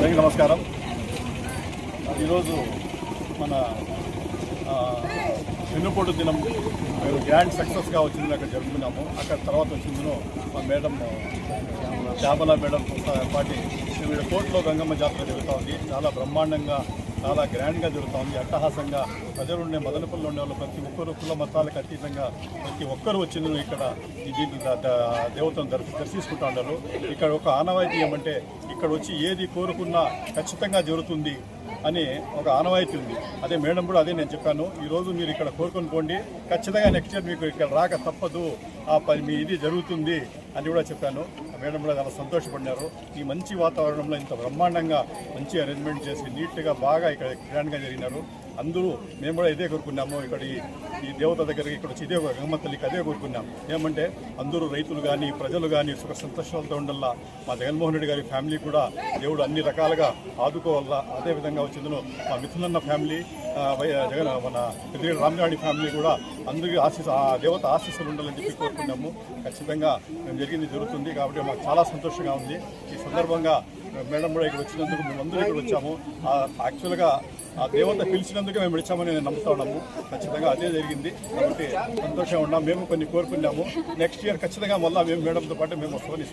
అందరికీ నమస్కారం. ఈరోజు మన ఆ, వెన్నుపోటు దినం మేము గ్రాండ్ సక్సెస్గా వచ్చింది అక్కడ జరుపుకున్నాము. అక్కడ తర్వాత వచ్చిందిను మా మేడం శ్యామల మేడం పాటి ఇక్కడ కోర్టులో గంగమ్మ జాతర జరుగుతూ ఉంది. చాలా బ్రహ్మాండంగా చాలా గ్రాండ్గా జరుగుతూ ఉంది. అట్టహాసంగా ప్రజలు ఉండే మదనపల్లిలో ఉండే వాళ్ళు ప్రతి ఒక్కరు కుల మతాలకు అతీతంగా ప్రతి ఒక్కరు వచ్చిన ఇక్కడ దీన్ని దేవతను దర్శించుకుంటూ ఉన్నారు. ఇక్కడ ఒక ఆనవాయితీ ఏమంటే ఇక్కడ వచ్చి ఏది కోరుకున్నా ఖచ్చితంగా జరుగుతుంది అని ఒక ఆనవాయితీ ఉంది. అదే మేడం కూడా అదే నేను చెప్పాను. ఈరోజు మీరు ఇక్కడ కోరుకొని పోండి. ఖచ్చితంగా నెక్స్ట్ ఇయర్ మీకు ఇక్కడ రాక తప్పదు. ఆ పని మీ ఇది జరుగుతుంది. అని కూడా చెప్పాను. ఆ మేడం కూడా చాలా సంతోషపడినారు. ఈ మంచి వాతావరణంలో ఇంత బ్రహ్మాండంగా మంచి అరేంజ్మెంట్ చేసి నీట్గా బాగా ఇక్కడ గ్రాండ్గా జరిగినారు. అందరూ మేము కూడా ఇదే కోరుకున్నాము. ఇక్కడ ఈ దేవత దగ్గరికి ఇక్కడ వచ్చి ఇదే గంగమ్మ తల్లికి అదే కోరుకున్నాం. ఏమంటే అందరూ రైతులు కానీ ప్రజలు కానీ సుఖ సంతోషాలతో ఉండల్లా మా జగన్మోహన్ రెడ్డి గారి ఫ్యామిలీ కూడా దేవుడు అన్ని రకాలుగా ఆదుకోవాలా అదే విధంగా వచ్చిందను మా మిథునన్న ఫ్యామిలీ జగన్ మన పెద్దిరెడ్డి రామనాయుడి ఫ్యామిలీ కూడా అందరికీ ఆశీస్ ఆ దేవత ఆశీస్సులు ఉండాలని చెప్పి కోరుకున్నాము. ఖచ్చితంగా మేము జరిగింది జరుగుతుంది కాబట్టి మాకు చాలా సంతోషంగా ఉంది. ఈ సందర్భంగా మేడం కూడా ఇక్కడ వచ్చినందుకు మేము అందరూ ఇక్కడ వచ్చాము. యాక్చువల్గా ఆ దేవత పిలిచినందుకే మేము విడిచామని నేను నమ్ముతా ఉన్నాము. ఖచ్చితంగా అదే జరిగింది. కాబట్టి సంతోషంగా ఉన్నాం. మేము కొన్ని కోరుకున్నాము. నెక్స్ట్ ఇయర్ ఖచ్చితంగా మళ్ళీ మేము మేడంతో పాటు మేము వస్తామని ఈ